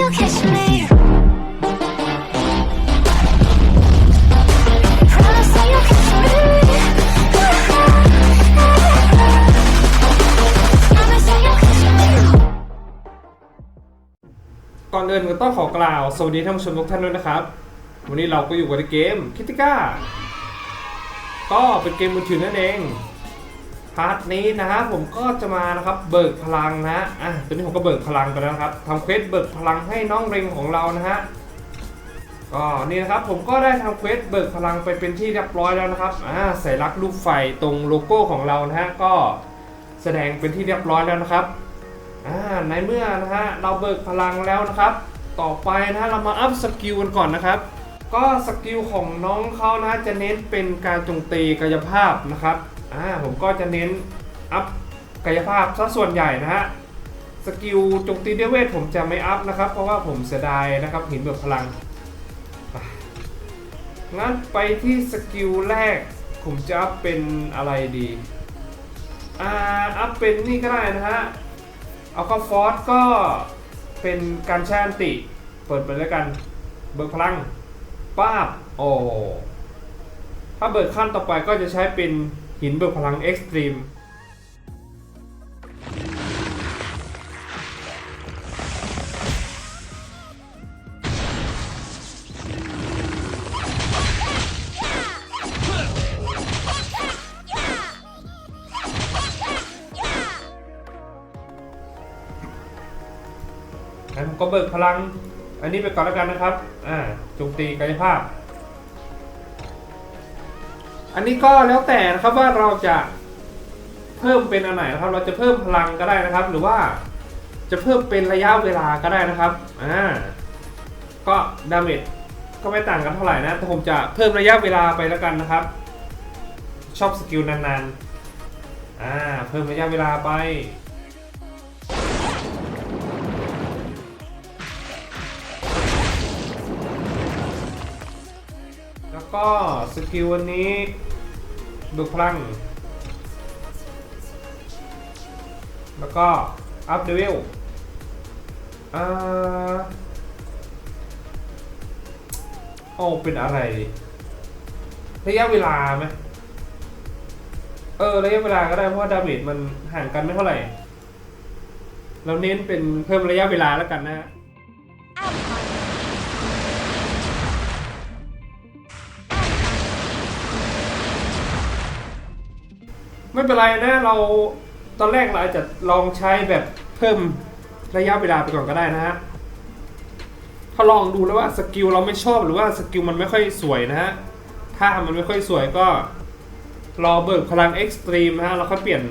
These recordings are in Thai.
you catch me. Promise that you catch me. Promise that you catch me. ก่อนอื่นก็ต้องขอกล่าว สวัสดีท่านผู้ชมทุกท่านด้วยนะครับ วันนี้เราก็อยู่กับในเกมคิติก้า ก็เป็นเกมมือถือนั่นเองาร์ทนี้นะฮะผมก็จะมานะครับเบิกพลังนะฮะอะตอนนี้ผมก็เบิกพลังไปแล้วนะครับทำเควสเบิกพลังให้น้องเร็งของเรานะฮะก็นี่นะครับผมก็ได้ทำเควสเบิกพลังไปเป็นที่เรียบร้อยแล้วนะครับอ่าใส่ลักษณ์รูปไฟตรงโลโก้ของเรานะฮะก็แสดงเป็นที่เรียบร้อยแล้วนะครับอ่าในเมื่อนะฮะเราเบิกพลังแล้วนะครับ ต่อไปนะฮะเรามาอัพสกิลกันก่อนนะครับ ก็สกิลของน้องเขานะจะเน้นเป็นการจมตีกายภาพนะครับ อ่าผมก็จะเน้นอัพกายภาพซะส่วนใหญ่นะฮะสกิลจมตีด้วยเวทผมจะไม่อัพนะครับ เพราะว่าผมเสียดายนะครับหินเบิกพลังงั้นไปที่สกิลแรก ผมจะอัพเป็นอะไรดีอ่าอัพเป็นนี่ก็ได้นะฮะเอาก็ฟอสก็เป็นการแช่นติ เปิดไปแล้วกัน เบิกพลังป้าบโอ้ถ้าเบิกขั้นต่อไปก็จะใช้เป็น หินเบิกพลังเอ็กซ์ตรีมงั้นผมก็เบิกพลัง อันนี้ไปก่อนแล้วกันนะครับ อ่าโจมตีกายภาพ อันนี้ก็แล้วแต่นะครับว่าเราจะเพิ่มเป็นอันไหนนะครับ เราจะเพิ่มพลังก็ได้นะครับ หรือว่าจะเพิ่มเป็นระยะเวลาก็ได้นะครับอ่าก็ดาเมจก็ไม่ต่างกันเท่าไหร่นะแต่ผมจะเพิ่มระยะเวลาไปแล้วกันนะครับ ชอบสกิลนานๆอ่าเพิ่มระยะเวลาไป ก็สกิลวันนี้ดูพลัง แล้วก็อัพเลเวลอ่าโอ้เป็นอะไร ระยะเวลาไหมเออ ระยะเวลาก็ได้เพราะดาเมจมันห่างกันไม่เท่าไหร่ เราเน้นเป็นเพิ่มระยะเวลาแล้วกันนะฮะ ไม่เป็นไรนะเราตอนแรกเราอาจจะลองใช้แบบเพิ่มระยะเวลาไปก่อนก็ได้นะฮะถ้าลองดูแล้วว่าสกิลเราไม่ชอบหรือว่าสกิลมันไม่ค่อยสวยนะฮะถ้ามันไม่ค่อยสวยก็รอเบิกพลังเอ็กซ์ตรีมนะฮะแล้วค่อยเปลี่ยน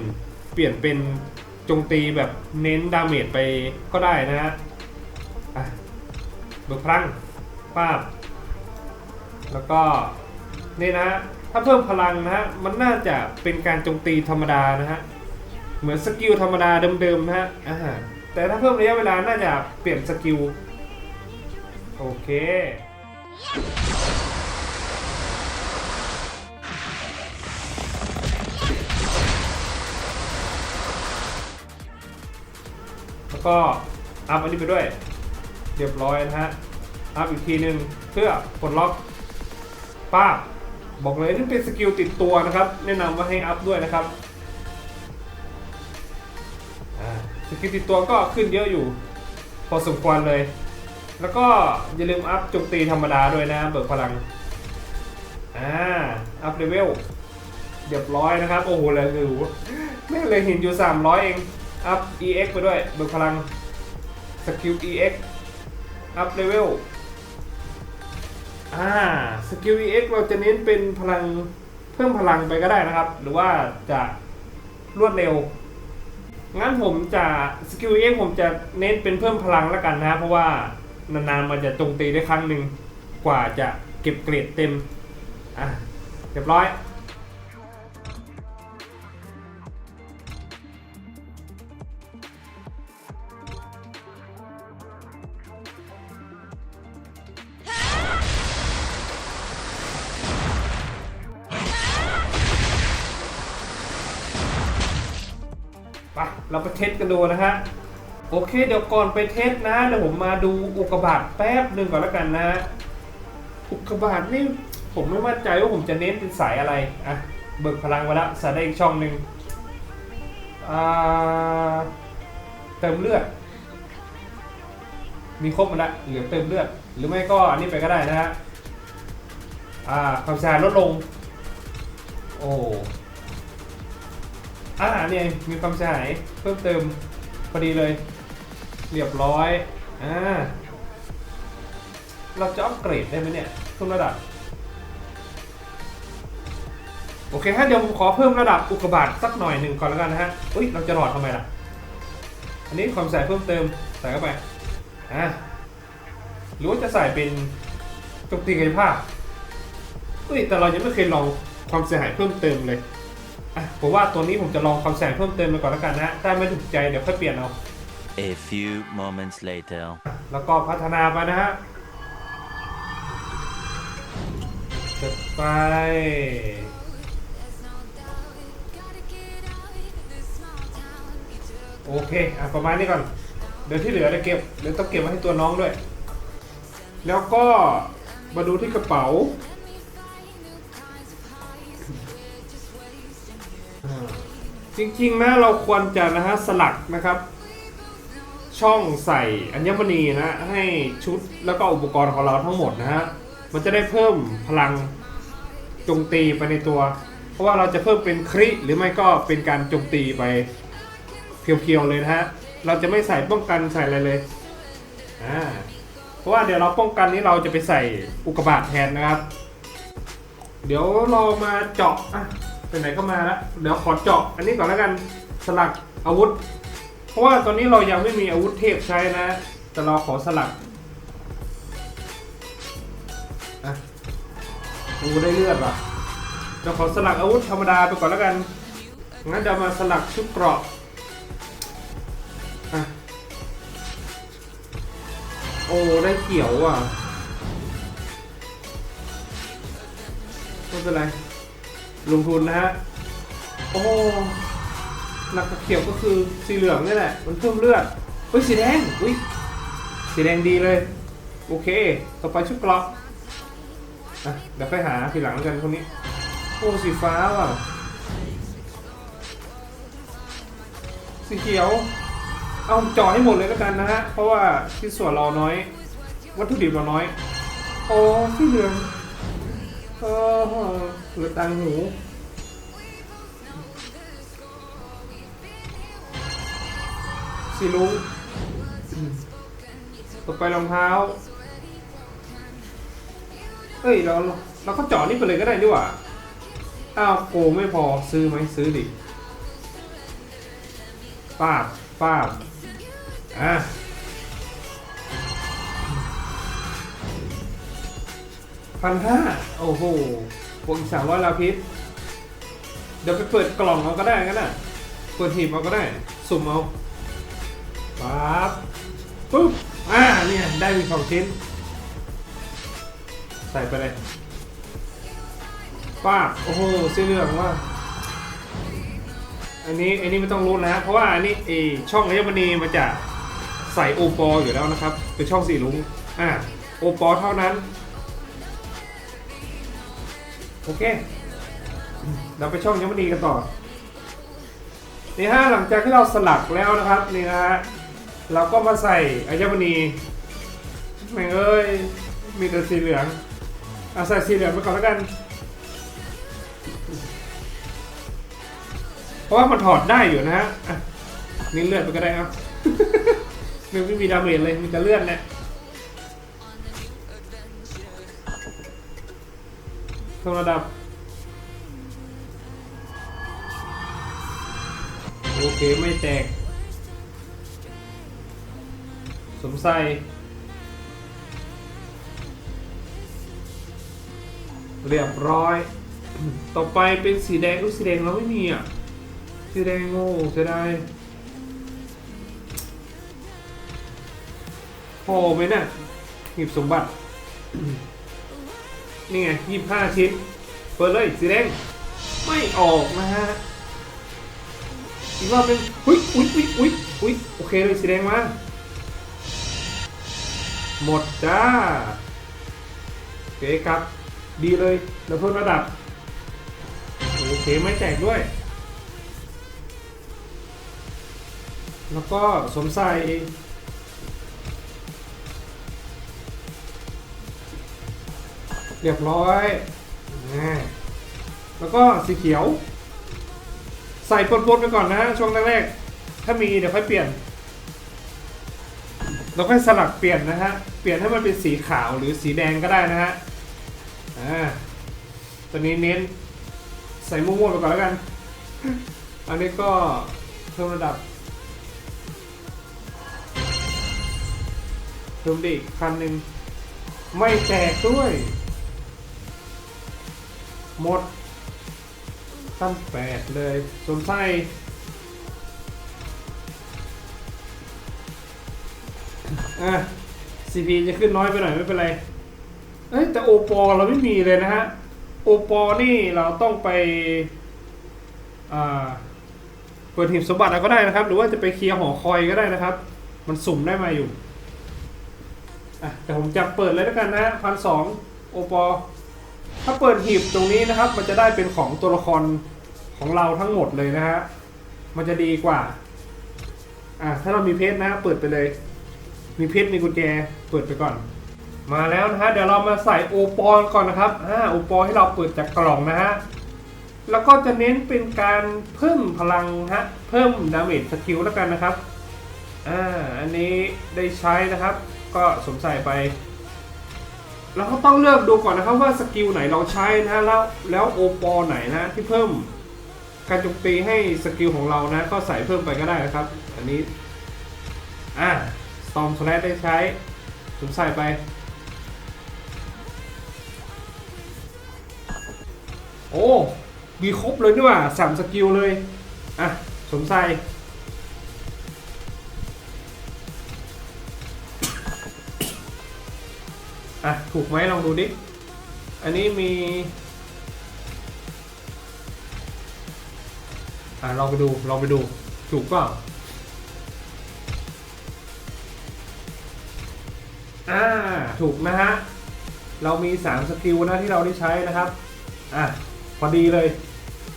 เปลี่ยนเป็นจงตีแบบเน้นดาเมจไปก็ได้นะฮะอะเบิกพลังป้าบแล้วก็นี่นะฮะ ถ้าเพิ่มพลังนะฮะ มันน่าจะเป็นการโจมตีธรรมดานะฮะ เหมือนสกิลธรรมดาเดิมๆนะฮะอ่าแต่ถ้าเพิ่มระยะเวลา น่าจะเปลี่ยนสกิล โอเค แล้วก็อัพอันนี้ไปด้วย เรียบร้อยนะฮะ อัพอีกทีหนึ่งเพื่อปลดล็อกป้าบ บอกเลยนี่เป็นสกิลติดตัวนะครับ แนะนำว่าให้อัพด้วยนะครับสกิลติดตัวก็ขึ้นเยอะอยู่ พอสมควรเลย แล้วก็อย่าลืมอัพโจมตีธรรมดาด้วยนะเบิกพลังอ่าอัพเลเวลเรียบร้อยนะครับ โอ้โหเลยคือไม่เลยเห็นอยู่ 300 เอง อัพ EX ไปด้วยเบิกพลังสกิล EX อัพเลเวล อ่าสกิล EX เราจะเน้นเป็นพลังเพิ่มพลังไปก็ได้นะครับ หรือว่าจะรวดเร็ว งั้นผมจะสกิล EX ผมจะเน้นเป็นเพิ่มพลังแล้วกันนะเพราะว่านานๆมันจะจงตีได้ครั้งหนึ่งกว่าจะเก็บเกรดเต็ม อะเรียบร้อย ปเราไปเทสกันดูนะฮะ โอเค เดี๋ยวก่อนไปเทสนะเดี๋ยวผมมาดูอุกกาบาตแป๊บหนึ่งก่อนแล้วกันนะ อุกกาบาตนี่ผมไม่มั่นใจว่าผมจะเน้นเป็นสายอะไร อะ เบิกพลังไว้ละใส่ได้อีกช่องหนึ่งอ่าเติมเลือด มีครบหมดละเหลือเติมเลือด หรือไม่ก็อันนี้ไปก็ได้นะฮะ อ่าความชาลดลง โอ้ อ่าเนี่ยมีความเสียหายเพิ่มเติมพอดีเลย เรียบร้อย อ่า เราจะอัปเกรดได้ไหมเนี่ยทุกระดับ โอเคฮะเดี๋ยวผมขอเพิ่มระดับอุกกาบาตสักหน่อยหนึ่งก่อนแล้วกันนะฮะอุ้ยเราจะหลอดทำไมล่ะ อันนี้ความใส่เพิ่มเติมใส่เข้าไป อ่าหรือว่าจะใส่เป็นโจมตีกายภาพอุ้ยแต่เรายังไม่เคยลองความเสียหายเพิ่มเติมเลย อะผมว่าตัวนี้ผมจะลองความแสงเพิ่มเติมไปก่อนแล้วกันนะถ้าไม่ถูกใจเดี๋ยวค่อยเปลี่ยนเอา A few moments later. แล้วก็พัฒนาไปนะฮะจะไป โอเค อะ ประมาณนี้ก่อน เดี๋ยวที่เหลือเดี๋ยวเก็บ เดี๋ยวต้องเก็บไว้ให้ตัวน้องด้วย แล้วก็มาดูที่กระเป๋า จริงๆนะเราควรจะนะฮะสลักนะครับ ช่องใส่อัญมณีนะให้ชุดแล้วก็อุปกรณ์ของเราทั้งหมดนะฮะมันจะได้เพิ่มพลังจมตีไปในตัว เพราะว่าเราจะเพิ่มเป็นคริหรือไม่ก็เป็นการจมตีไปเพียวๆเลยนะฮะเราจะไม่ใส่ป้องกันใส่อะไรเลยอ่าเพราะว่าเดี๋ยวเราป้องกันนี้เราจะไปใส่อุกกาบาตแทนนะครับ เดี๋ยวเรามาเจาะอะ ไปไหนก็มาแล้วเดี๋ยวขอเจาะอันนี้ก่อนแล้วกันสลักอาวุธ เพราะว่าตอนนี้เรายังไม่มีอาวุธเทพใช้นะ แต่เราขอสลักอะดูได้เลือดว่ะเราขอสลักอาวุธธรรมดาไปก่อนแล้วกันงั้นเดี๋ยวมาสลักชุดเกราะอะโอ้ได้เขียวอะไม่เป็นไร ลงทุนนะฮะ โอ้หลักเขียวก็คือสีเหลืองนี่แหละ มันเพิ่มเลือดเฮ้ยสีแดงอุ้ยสีแดงดีเลย โอเค ต่อไปชุดกรอบอะเดี๋ยวไปหาทีหลังกันคนนี้โอ้สีฟ้าว่ะ สีเขียว เอาจ่อให้หมดเลยแล้วกันนะฮะ เพราะว่าที่ส่วนเราน้อย วัตถุดิบเราน้อย โอ้สีเหลืองเออ เหลือตังหูสีลุงอืมต่อไปรองเท้าเฮ้ยเราเราก็เจาะนี่ไปเลยก็ได้ดีกว่าอ้าวโกงไม่พอซื้อไหมซื้อดิป้าบป้าบอะพันห้าโอ้โหบ วกอีกสามร้อยลาพิษเดี๋ยวไปเปิดกล่องเอาก็ได้ก็ได้เปิดหีบเอาก็ได้ สุ่มเอาปั๊บปุ๊บ อ่า เนี่ย ได้มีสองชิ้น ใส่ไปเลยป้าโอ้โหสีเหลืองว่าอันนี้อันนี้ไม่ต้องรู้นะ เพราะว่าอันนี้ไอช่องอัญมณีมันจะใส่โอปออยู่แล้วนะครับ เป็นช่องสีลุงอ่าโอปอเท่านั้น โอเค เราไปช่องอัญมณีกันต่อ นี่ฮะหลังจากที่เราสลักแล้วนะครับนี่นะฮะเราก็มาใส่อัญมณีแม่งเอ้ยมีแต่สีเหลืองอาใส่สีเหลืองไปก่อนแล้วกัน เพราะว่ามันถอดได้อยู่นะฮะนี่เลือดไปก็ได้ครับมันไม่มีดาเมจเลยมีแต่เลือดเนี่ย พิ่มระดับ โอเค ไม่แตก สมใส่เรียบร้อย ต่อไปเป็นสีแดงอุ้ยสีแดงเราไม่มีอะ สีแดงโง่เสียดายพอไหมน่ะหยิบสมบัติ นี่ไงยี่ห้าชิ้น เปิดเลยสีแดง ไม่ออกนะฮะ อีกรอบนึงอุ้ยอุ้ยอุ้ยอุ้ยอุ๊ยโอเคเลยสีแดงมา หมดจ้าโอเคครับ ดีเลยเราเพิ่มระดับ โอเคไม่แตกด้วย แล้วก็สมใส่ เรียบร้อยแล้วก็สีเขียว ใส่ปนๆไปก่อนนะช่วงแรกๆถ้ามีเดี๋ยวค่อยเปลี่ยน เราค่อยสลักเปลี่ยนนะฮะ เปลี่ยนให้มันเป็นสีขาวหรือสีแดงก็ได้นะฮะอ่าตัวนี้เน้นใส่ม่วงๆไปก่อนแล้วกัน อันนี้ก็เพิ่มระดับเพิ่มไดีกคันหนึ่งไม่แตกด้วย หมดตั้งแปดเลยสวมไส้อะ CP จะขึ้นน้อยไปหน่อยไม่เป็นไร เอ้ยแต่โอปอเราไม่มีเลยนะฮะ โอปอนี่เราต้องไป อ่า เปิดหีบสมบัติเอาก็ได้นะครับ หรือว่าจะไปเคลียร์หอคอยก็ได้นะครับ มันสุ่มได้มาอยู่ อะแต่ผมจะเปิดเลยแล้วกันนะพันสองโอปอ ถ้าเปิดหีบตรงนี้นะครับ มันจะได้เป็นของตัวละครของเราทั้งหมดเลยนะฮะ มันจะดีกว่า อะถ้าเรามีเพชรนะเปิดไปเลย มีเพชรมีกุญแจเปิดไปก่อน มาแล้วนะฮะเดี๋ยวเรามาใส่โอปอลก่อนนะครับอ่าโอปอลให้เราเปิดจากกล่องนะฮะแล้วก็จะเน้นเป็นการเพิ่มพลังฮะเพิ่มดาเมจสกิลแล้วกันนะครับอ่าอันนี้ได้ใช้นะครับ ก็สมใส่ไป เราก็ต้องเลือกดูก่อนนะครับว่าสกิลไหนเราใช้นะ แล้วแล้วโอปอไหนนะที่เพิ่มการโจมตีให้สกิลของเรานะ ก็ใส่เพิ่มไปก็ได้นะครับ อันนี้ อ่า Storm Slash ได้ใช้สมใส่ไป โอ้ มีครบเลยนี่ว่าสามสกิลเลย อะสมใส่ อะ ถูกไหมลองดูดิ อันนี้มี อะลองไปดูลองไปดู ถูกเปล่าอ่า ถูกนะฮะ เรามี 3 สกิลนะที่เราได้ใช้นะครับ อะ พอดีเลย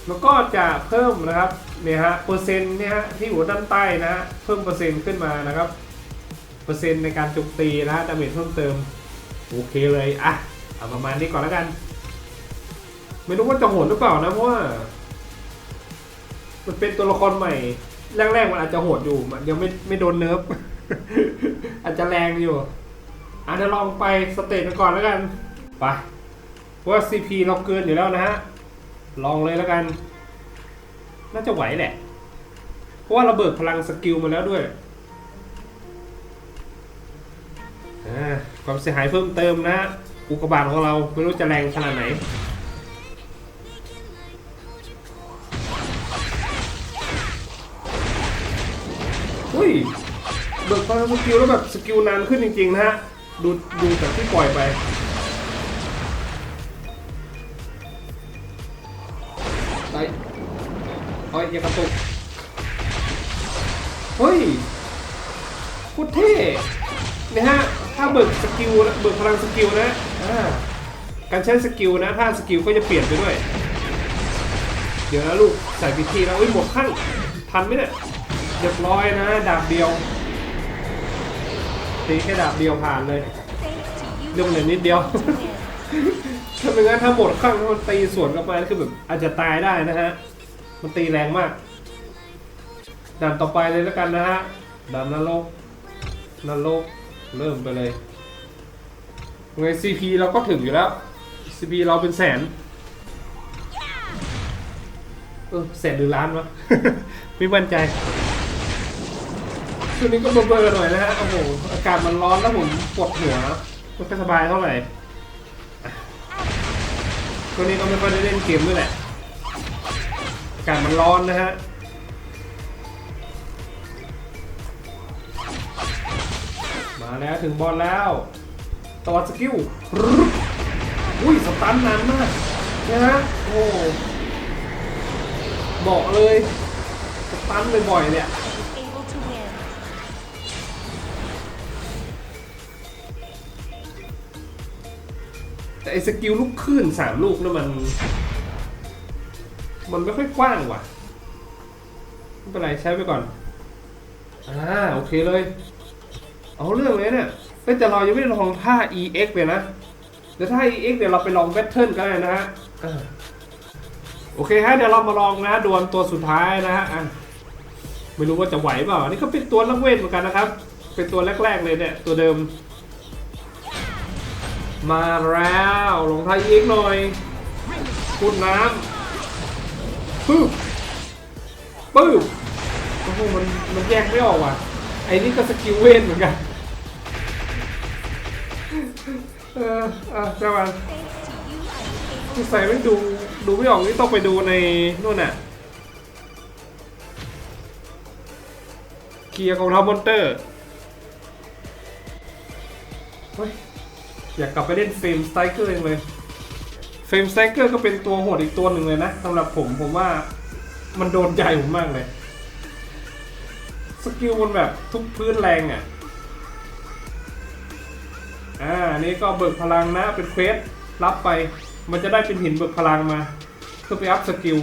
แล้วก็จะเพิ่มนะครับ เนี่ยฮะ เปอร์เซ็นต์เนี่ยฮะ ที่อยู่ด้านใต้นะฮะ เพิ่มเปอร์เซ็นต์ขึ้นมานะครับ เปอร์เซ็นต์ในการโจมตีนะฮะดาเมจเพิ่มเติม โอเคเลยอะเอาประมาณนี้ก่อนแล้วกัน ไม่รู้ว่าจะโหดหรือเปล่านะเพราะว่า มันเป็นตัวละครใหม่ แรกๆมันอาจจะโหดอยู่มันยังไม่ไม่โดนเนิร์ฟอาจจะแรงอยู่อาจจะลองไปสเตจกันก่อนแล้วกันไปเพราะว่า CP เราเกินอยู่แล้วนะฮะลองเลยแล้วกัน น่าจะไหวแหละ เพราะว่าเราเบิกพลังสกิลมาแล้วด้วย ความเสียหายเพิ่มเติมนะ อุกกาบาตของเราไม่รู้จะแรงขนาดไหนอุ้ยเบิกพลังสกิลแล้วแบบสกิลนานขึ้นจริงๆนะฮะ ดูดูจากที่ปล่อยไปไปเฮ้ยอย่ากระตุก เฮ้ยโคตรเท่นะฮะ ถ้าเบิกสกิลเบิกพลังสกิลนะอ่าการใช้สกิลนะถ้าสกิลก็จะเปลี่ยนไปด้วย เดี๋ยวนะลูกใส่พิธีแล้วอุ้ยหมดขั้นทันไหมเนี่ยเรียบร้อยนะ ดาบเดียวตีแค่ดาบเดียวผ่านเลยเรื่องเหลือนิดเดียวถ้าไม่งั้นถ้าหมดข้างมันตีสวนกลับมาคือแบบอาจจะตายได้นะฮะ มันตีแรงมากด่านต่อไปเลยแล้วกันนะฮะด่านนรกนรก เริ่มไปเลยไง CP เราก็ถึงอยู่แล้ว CP เราเป็นแสนเออแสนหรือล้านวะ ไม่มั่นใจช่วงนี้ก็เบลอๆหน่อยนะฮะ โอ้โห อากาศมันร้อนแล้วผมปวดหัวไม่ค่อยสบายเท่าไหร่ช่วงนี้ก็ไม่ค่อยได้เล่นเกมด้วยแหละ อากาศมันร้อนนะฮะ มาแล้วถึงบอลแล้วตอดสกิลอุ้ยสตันนานมากนะฮะโอ้บอกเลยสตันบ่อยๆเนี่ยแต่ไอสกิลลุกขึ้นสามลูกนะมัน มันไม่ค่อยกว้างว่ะไม่เป็นไรใช้ไปก่อน อ่า โอเคเลย เอาเรื่องเลยเนี่ยแต่เรายังไม่ได้ลองท่า EX เลยนะเดี๋ยวท่า EX เดี๋ยวเราไปลองแบทเทิลกันเลยนะฮะโอเคฮะเดี๋ยวเรามาลองนะดวลตัวสุดท้ายนะฮะไม่รู้ว่าจะไหวเปล่าอันนี่ก็เป็นตัวลักเวทเหมือนกันนะครับ เป็นตัวแรก ๆ เลยเนี่ยตัวเดิม มาแล้วลงท่า EX หน่อยพูดน้ำปึ๊บปึ๊บโอ้โหมันมันแยกไม่ออกว่ะ อ้นี่ก็สกิลเวนเหมือนกัน เอออะจ้าวันที่ใส่ไม่ดู ดูไม่ออกนี่ต้องไปดูในนู่นน่ะเกียร์ของเรามอนเตอร์ เฮ้ย อยากกลับไปเล่นเฟรมสไตรเกอร์เองเลยเฟรมสไตรเกอร์ก็เป็นตัวโหดอีกตัวหนึ่งเลยนะสำหรับผมผมว่ามันโดนใจผมมากเลย สกิลมันแบบทุกพื้นแรงอะ อ่า นี่ก็เบิกพลังนะเป็นเควสรับไป มันจะได้เป็นหินเบิกพลังมา เพื่อไปอัพสกิล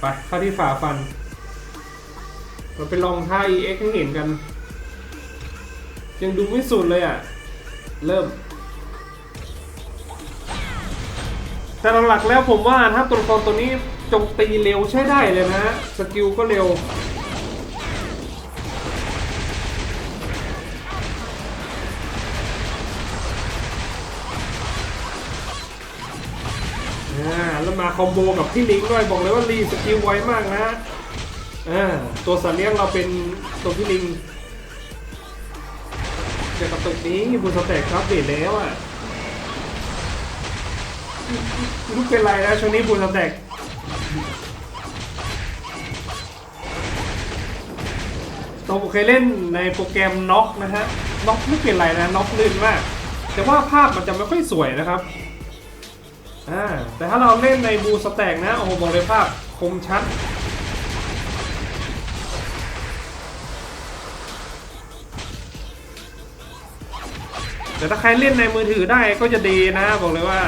ไปเข้าที่ฝ่าฟัน เราไปลองท่า EX ให้เห็นกัน ยังดูไม่สุดเลยอะ เริ่มแต่หลักๆแล้วผมว่าถ้าตัวละครตัวนี้จงตีเร็วใช้ได้เลยนะฮะสกิลก็เร็ว อ่าแล้วมาคอมโบกับพี่ลิงด้วยบอกเลยว่าลีสกิลไวมากนะอ่าตัวสัตว์เลี้ยงเราเป็นตัวพี่ลิงเจะกระตุกนี้บุญสเต็กครับเดทแล้วอะลูกเป็นไรนะช่วงนี้บุญสเต็กตัวผมเคยเล่นในโปรแกรมน็อกนะฮะน็อกไม่เป็นไรนะน็อกลื่นมาก แต่ว่าภาพมันจะไม่ค่อยสวยนะครับ อ่าแต่ถ้าเราเล่นในบูสแต็กนะ โอ้โหบอกเลยภาพคมชัด แต่ถ้าใครเล่นในมือถือได้ก็จะดีนะ บอกเลยว่า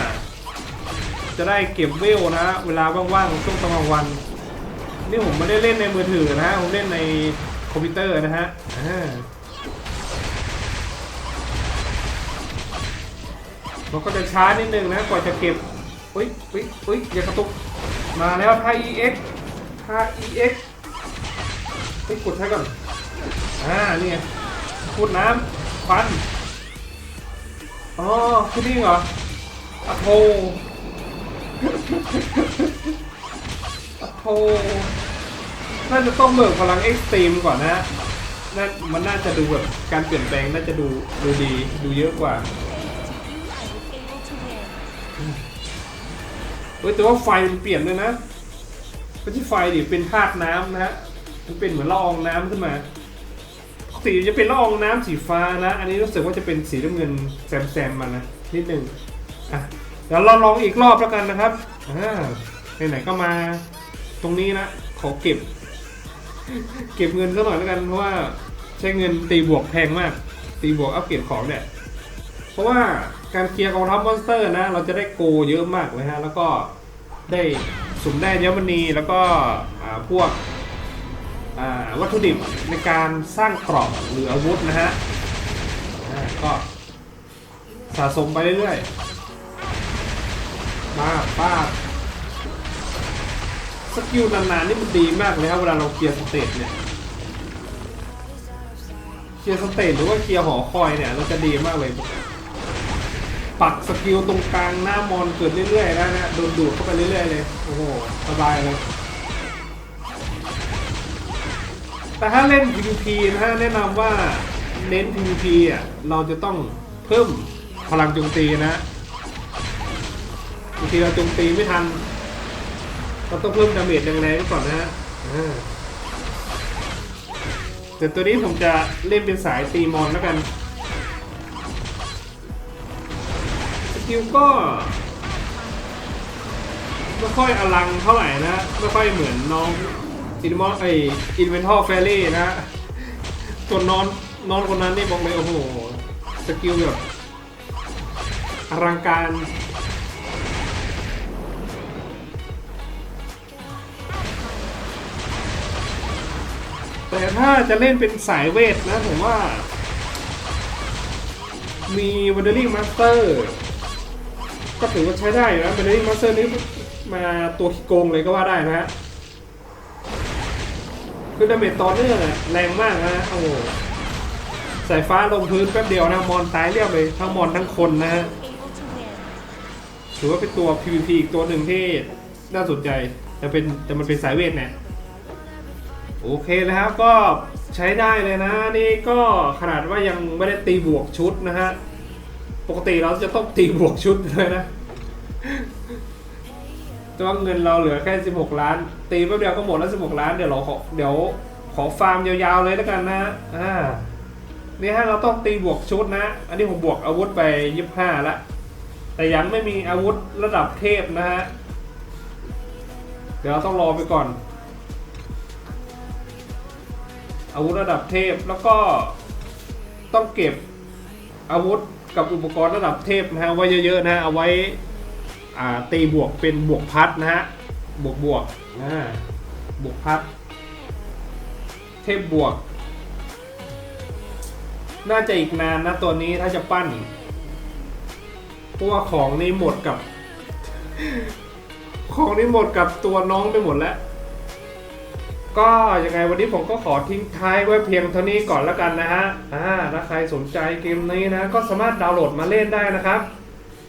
จะได้เก็บเวลนะ เวลาว่างๆช่วงกลางวัน นี่ผมไม่ได้เล่นในมือถือนะ ผมเล่นในคอมพิวเตอร์นะฮะมันก็จะช้านิดนึงนะกว่าจะเก็บ อุ้ยอุ้ยอุ้ยอย่ากระตุก มาแล้วท่า EX ท่า EX ไปกดใช้ก่อน อ่า นี่ไงพูดน้ำฟัน อ๋อคือนี่เหรออะโทอะโทน่าจะต้องเบิกพลังเอ็กซ์ตรีมก่อนนะนั่นมันน่าจะดูแบบการเปลี่ยนแปลงน่าจะดูดูดีดูเยอะกว่า ฮ้ยแต่ว่าไฟมันเปลี่ยนเลยนะไม่ใช่ไฟดิเป็นธาตุน้ำนะฮะมันเป็นเหมือนละอองน้ำขึ้นมาปกติจะเป็นละอองน้ำสีฟ้านะ อันนี้รู้สึกว่าจะเป็นสีน้ำเงินแซมๆมานะนิดนึงอะเดี๋ยวเราลองอีกรอบแล้วกันนะครับอ่าไหนๆก็มาตรงนี้นะขอเก็บ เก็บเงินซะหน่อยแล้วกันเพราะว่าใช้เงินตีบวกแพงมาก ตีบวกอัปเกรดของเนี่ย เพราะว่าการเคลียร์กองทัพมอนสเตอร์นะ เราจะได้โกเยอะมากเลยฮะ แล้วก็ได้สุ่มได้เยมณีแล้วก็พวกวัตถุดิบในการสร้างกรอบหรืออาวุธนะฮะก็สะสมไปเรื่อยๆมาป้าสกิลนานๆนี่มันดีมากเลยครับเวลาเราเคลียร์สเตจเนี่ยเคลียร์สเตจหรือว่าเคลียร์หอคอยเนี่ยเราจะดีมากเลย ปักสกิลตรงกลางหน้ามอนเกิดเรื่อยๆนะนะโดนดูดเข้าไปเรื่อยๆเลยโอ้โหสบายเลยแต่ถ้าเล่น PVP นะฮะแนะนำว่าเน้น PVP อะเราจะต้องเพิ่มพลังโจมตีนะบางทีเราโจมตีไม่ทันเราต้องเพิ่มดาเมจแรงๆไว้ก่อนนะฮะแต่ตัวนี้ผมจะเล่นเป็นสายตีมอนแล้วกัน กิลก็ไม่ค่อยอลังเท่าไหร่นะไม่ค่อยเหมือนน้องอินมอไออินเวนทอร์เฟลลี่นะส่วนนอนนอนคนนั้นนี่บอกเลยโอ้โหสกิลแบบอลังการแต่ถ้าจะเล่นเป็นสายเวทนะผมว่า มี Wandering Master ก็ถือว่าใช้ได้อยู่นะ Wandering Master นี่มาตัวขี้โกงเลยก็ว่าได้นะฮะคือดาเมจต่อเนื่องอะแรงมากนะโอ้โหสายฟ้าลงพื้นแป๊บเดียวนะมอนตายเรียบเลยทั้งมอนทั้งคนนะฮะถือว่าเป็นตัว PVP อีกตัวหนึ่งที่น่าสนใจแต่เป็นแต่มันเป็นสายเวทเนี่ยโอเคนะครับก็ใช้ได้เลยนะนี่ก็ขนาดว่ายังไม่ได้ตีบวกชุดนะฮะ ปกติเราจะต้องตีบวกชุดเลยนะ แต่ว่าเงินเราเหลือแค่ 16 ล้าน ตีแป๊บเดียวก็หมดแล้ว 16 ล้าน เดี๋ยวเราขอเดี๋ยวขอฟาร์มยาวๆเลยแล้วกันนะ อ่า นี่ฮะเราต้องตีบวกชุดนะ อันนี้ผมบวกอาวุธไป 25 ละ แต่ยังไม่มีอาวุธระดับเทพนะฮะ เดี๋ยวเราต้องรอไปก่อน อาวุธระดับเทพแล้วก็ต้องเก็บอาวุธ กับอุปกรณ์ระดับเทพนะฮะไว้เยอะๆนะฮะเอาไว้ตีบวกเป็นบวกพัดนะฮะบวกบวกอ่าบวกพัด เทพบวก น่าจะอีกนานนะตัวนี้ถ้าจะปั้นเพราะว่าของนี้หมดกับ ของนี้หมดกับตัวน้องไปหมดแล้ว ก็ยังไงวันนี้ผมก็ขอทิ้งท้ายไว้เพียงเท่านี้ก่อนแล้วกันนะฮะอ่าถ้าใครสนใจเกมนี้นะ ก็สามารถดาวน์โหลดมาเล่นได้นะครับ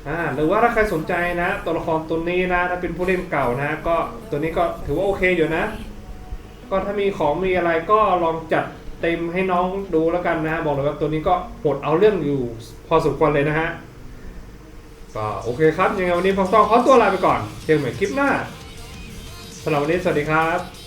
อ่าหรือว่าถ้าใครสนใจนะ ตัวละครตัวนี้นะ ถ้าเป็นผู้เล่นเก่านะก็ตัวนี้ก็ถือว่าโอเคอยู่นะ ก็ถ้ามีของมีอะไรก็ลองจัดเต็มให้น้องดูแล้วกันนะ บอกเลยว่าตัวนี้ก็โหดเอาเรื่องอยู่พอสมควรเลยนะฮะก็โอเคครับยังไงวันนี้ผมต้องขอตัวลาไปก่อนเจอกันใหม่คลิปหน้าสำหรับวันนี้สวัสดีครับ